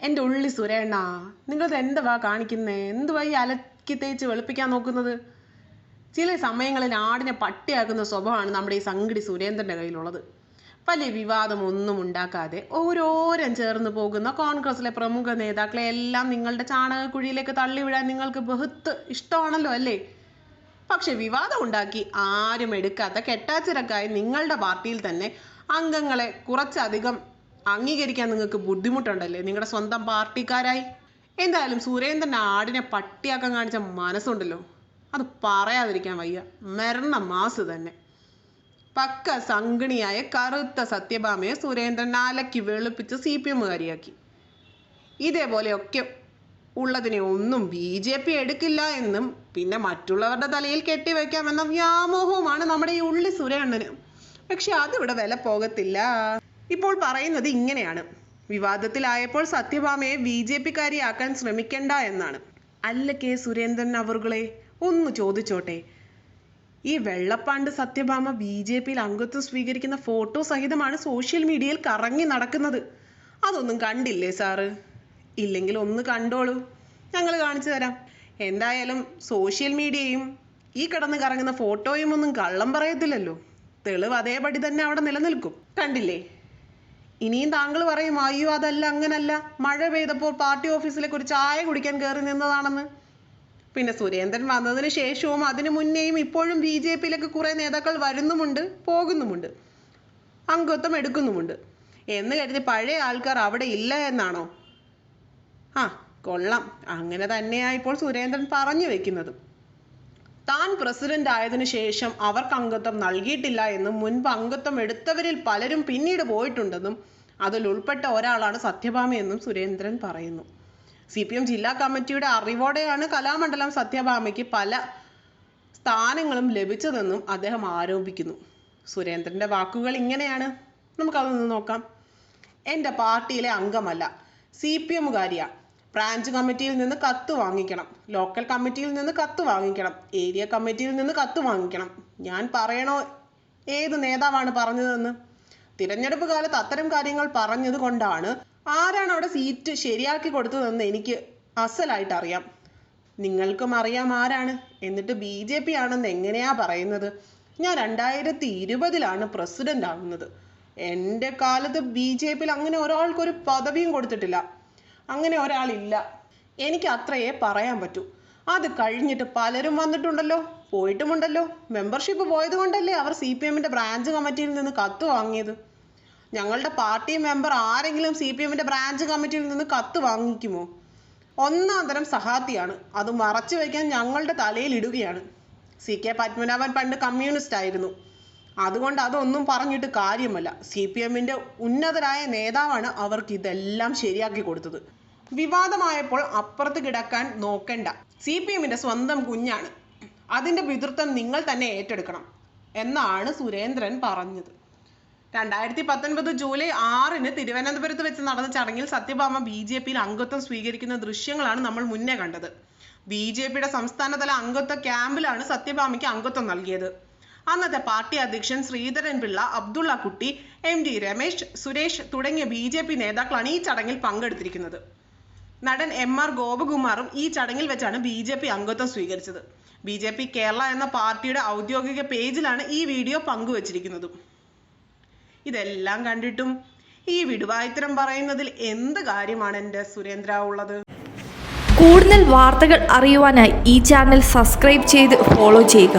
എന്റെ ഉള്ളി സുരേണ്ണ നിങ്ങളിത് എന്തുവാ കാണിക്കുന്നേ? എന്തുവാ ഈ അലക്കി തേച്ച് വെളുപ്പിക്കാൻ നോക്കുന്നത്? ചില സമയങ്ങളിൽ ആടിനെ പട്ടിയാക്കുന്ന സ്വഭാവമാണ് നമ്മുടെ ഈ സംഗടി സുരേന്ദ്രന്റെ കയ്യിലുള്ളത്. വലിയ വിവാദമൊന്നും ഉണ്ടാക്കാതെ ഓരോരം ചേർന്ന് പോകുന്ന കോൺഗ്രസിലെ പ്രമുഖ നേതാക്കളെ എല്ലാം നിങ്ങളുടെ ചാണകക്കുഴിയിലേക്ക് തള്ളിവിടാൻ നിങ്ങൾക്ക് ബഹുത്ത് ഇഷ്ടമാണല്ലോ അല്ലേ? പക്ഷെ വിവാദം ഉണ്ടാക്കി ആരും എടുക്കാത്ത കെട്ടാച്ചിരക്കായി നിങ്ങളുടെ പാർട്ടിയിൽ തന്നെ അംഗങ്ങളെ കുറച്ചധികം അംഗീകരിക്കാൻ നിങ്ങൾക്ക് ബുദ്ധിമുട്ടുണ്ടല്ലേ? നിങ്ങളുടെ സ്വന്തം പാർട്ടിക്കാരായി. എന്തായാലും സുരേന്ദ്രൻ ആടിനെ പട്ടിയാക്കാൻ കാണിച്ച മനസ്സുണ്ടല്ലോ. അത് പറയാതിരിക്കാൻ വയ്യ. മരണ മാസ് തന്നെ. പക്ക സംഗണിയായ കറുത്ത സത്യഭാമയെ സുരേന്ദ്രൻ അലക്കി വെളുപ്പിച്ച് സി പി എമ്മുകാരിയാക്കി. ഇതേപോലെയൊക്കെ ഉള്ളതിനെ ഒന്നും ബി ജെ പി എടുക്കില്ല എന്നും പിന്നെ മറ്റുള്ളവരുടെ തലയിൽ കെട്ടിവെക്കാമെന്ന വ്യാമോഹവുമാണ് നമ്മുടെ ഈ ഉള്ളി സുരേണ്ണന് പക്ഷെ അതിവിടെ വില പോകത്തില്ല. ഇപ്പോൾ പറയുന്നത് ഇങ്ങനെയാണ്. വിവാദത്തിലായപ്പോൾ സത്യഭാമയെ ബി ജെ പിക്കാരിയാക്കാൻ ശ്രമിക്കണ്ട എന്നാണ്. അല്ല കെ സുരേന്ദ്രൻ അവറുകളെ ഒന്ന് ചോദിച്ചോട്ടെ. ഈ വെള്ളപ്പാണ്ട് സത്യഭാമ ബി ജെ പിയിൽ അംഗത്വം സ്വീകരിക്കുന്ന ഫോട്ടോ സഹിതമാണ് സോഷ്യൽ മീഡിയയിൽ കറങ്ങി നടക്കുന്നത്. അതൊന്നും കണ്ടില്ലേ സാറ്? ഇല്ലെങ്കിൽ ഒന്ന് കണ്ടോളൂ. ഞങ്ങൾ കാണിച്ചു തരാം. എന്തായാലും സോഷ്യൽ മീഡിയയും ഈ കിടന്ന് കറങ്ങുന്ന ഫോട്ടോയും ഒന്നും കള്ളം പറയത്തില്ലല്ലോ. തെളിവ് അതേപടി തന്നെ അവിടെ നിലനിൽക്കും. കണ്ടില്ലേ? ഇനിയും താങ്കൾ പറയും അയ്യോ അതല്ല അങ്ങനല്ല. മഴ പെയ്തപ്പോൾ പാർട്ടി ഓഫീസിലേക്ക് ഒരു ചായ കുടിക്കാൻ കയറി നിന്നതാണെന്ന്. പിന്നെ സുരേന്ദ്രൻ വന്നതിന് ശേഷവും അതിനു മുന്നേയും ഇപ്പോഴും ബി ജെ പിയിലേക്ക് കുറേ നേതാക്കൾ വരുന്നുമുണ്ട് പോകുന്നുമുണ്ട്. അംഗത്വം എടുക്കുന്നുമുണ്ട്. എന്ന് കരുതി പഴയ ആൾക്കാർ അവിടെ ഇല്ല എന്നാണോ? ആ കൊള്ളാം. അങ്ങനെ തന്നെയാണ് ഇപ്പോൾ സുരേന്ദ്രൻ പറഞ്ഞു വെക്കുന്നത്. താൻ പ്രസിഡന്റ് ആയതിനു ശേഷം അവർക്ക് അംഗത്വം നൽകിയിട്ടില്ല എന്നും മുൻപ് അംഗത്വം എടുത്തവരിൽ പലരും പിന്നീട് പോയിട്ടുണ്ടെന്നും അതിൽ ഉൾപ്പെട്ട ഒരാളാണ് സത്യഭാമ എന്നും സുരേന്ദ്രൻ പറയുന്നു. സി പി എം ജില്ലാ കമ്മിറ്റിയുടെ അറിവോടെയാണ് കലാമണ്ഡലം സത്യഭാമയ്ക്ക് പല സ്ഥാനങ്ങളും ലഭിച്ചതെന്നും അദ്ദേഹം ആരോപിക്കുന്നു. സുരേന്ദ്രന്റെ വാക്കുകൾ ഇങ്ങനെയാണ്. നമുക്കതൊന്ന് നോക്കാം. എന്റെ പാർട്ടിയിലെ അംഗമല്ല സി പി എമ്മുകാരിയാണ് ബ്രാഞ്ച് കമ്മിറ്റിയിൽ നിന്ന് കത്ത് വാങ്ങിക്കണം. ലോക്കൽ കമ്മിറ്റിയിൽ നിന്ന് കത്ത് വാങ്ങിക്കണം. ഏരിയ കമ്മിറ്റിയിൽ നിന്ന് കത്ത് വാങ്ങിക്കണം. ഞാൻ പറയണോ? ഏത് നേതാവാണ് പറഞ്ഞതെന്ന്? തിരഞ്ഞെടുപ്പ് കാലത്ത് അത്തരം കാര്യങ്ങൾ പറഞ്ഞത് കൊണ്ടാണ് ആരാണ് അവിടെ സീറ്റ് ശരിയാക്കി കൊടുത്തതെന്ന് എനിക്ക് അസലായിട്ട് അറിയാം. നിങ്ങൾക്കും അറിയാം ആരാണ്. എന്നിട്ട് ബി ജെ പി ആണെന്ന് എങ്ങനെയാ പറയുന്നത്? ഞാൻ രണ്ടായിരത്തി ഇരുപതിലാണ് പ്രസിഡന്റ് ആകുന്നത് എന്റെ കാലത്ത് ബി ജെ പിയിൽ അങ്ങനെ ഒരാൾക്കൊരു പദവിയും കൊടുത്തിട്ടില്ല. അങ്ങനെ ഒരാളില്ല. എനിക്ക് അത്രയേ പറയാൻ പറ്റൂ. അത് കഴിഞ്ഞിട്ട് പലരും വന്നിട്ടുണ്ടല്ലോ. പോയിട്ടുമുണ്ടല്ലോ. മെമ്പർഷിപ്പ് പോയത് കൊണ്ടല്ലേ അവർ സി പി എമ്മിന്റെ ബ്രാഞ്ച് കമ്മിറ്റിയിൽ നിന്ന് കത്ത് വാങ്ങിയത്? ഞങ്ങളുടെ പാർട്ടി മെമ്പർ ആരെങ്കിലും സി പി എമ്മിന്റെ ബ്രാഞ്ച് കമ്മിറ്റിയിൽ നിന്ന് കത്ത് വാങ്ങിക്കുമോ? ഒന്നാം തരം സഹാത്തിയാണ്. അത് മറച്ചു വയ്ക്കാൻ ഞങ്ങളുടെ തലയിൽ ഇടുകയാണ്. സി കെ പത്മനാഭൻ പണ്ട് കമ്മ്യൂണിസ്റ്റ് ആയിരുന്നു. അതുകൊണ്ട് അതൊന്നും പറഞ്ഞിട്ട് കാര്യമല്ല. സി പി എമ്മിന്റെ ഉന്നതരായ നേതാവാണ് അവർക്ക് ഇതെല്ലാം ശരിയാക്കി കൊടുത്തത്. വിവാദമായപ്പോൾ അപ്പുറത്ത് കിടക്കാൻ നോക്കണ്ട. സി പി എമ്മിന്റെ സ്വന്തം കുഞ്ഞാണ്. അതിന്റെ പിതൃത്വം നിങ്ങൾ തന്നെ ഏറ്റെടുക്കണം എന്നാണ് സുരേന്ദ്രൻ പറഞ്ഞത്. രണ്ടായിരത്തി പത്തൊൻപത് ജൂലൈ ആറിന് തിരുവനന്തപുരത്ത് വെച്ച് നടന്ന ചടങ്ങിൽ സത്യഭാമ ബി ജെ പിയിൽ അംഗത്വം സ്വീകരിക്കുന്ന ദൃശ്യങ്ങളാണ് നമ്മൾ മുന്നേ കണ്ടത്. ബി ജെ പിയുടെ സംസ്ഥാനതല അംഗത്വ ക്യാമ്പിലാണ് സത്യഭാമയ്ക്ക് അംഗത്വം നൽകിയത്. അന്നത്തെ പാർട്ടി അധ്യക്ഷൻ ശ്രീധരൻ പിള്ള അബ്ദുള്ള കുട്ടി എം ഡി രമേശ് സുരേഷ് തുടങ്ങിയ ബി ജെ പി നേതാക്കളാണ് ഈ ചടങ്ങിൽ പങ്കെടുത്തിരിക്കുന്നത്. നടൻ എം ആർ ഗോപകുമാറും ഈ ചടങ്ങിൽ വെച്ചാണ് ബി ജെ പി അംഗത്വം സ്വീകരിച്ചത്. ബി ജെ പി കേരള എന്ന പാർട്ടിയുടെ ഔദ്യോഗിക പേജിലാണ് ഈ വീഡിയോ പങ്കുവച്ചിരിക്കുന്നതും. ഇതെല്ലാം കണ്ടിട്ടും ഈ വിടുവായുത്തരം പറയുന്നതിൽ എന്ത് കാര്യമാണ് എന്റെ സുരേന്ദ്ര ഉള്ളത്? കൂടുതൽ വാർത്തകൾ അറിയുവാനായി ഈ ചാനൽ സബ്സ്ക്രൈബ് ചെയ്ത് ഫോളോ ചെയ്യുക.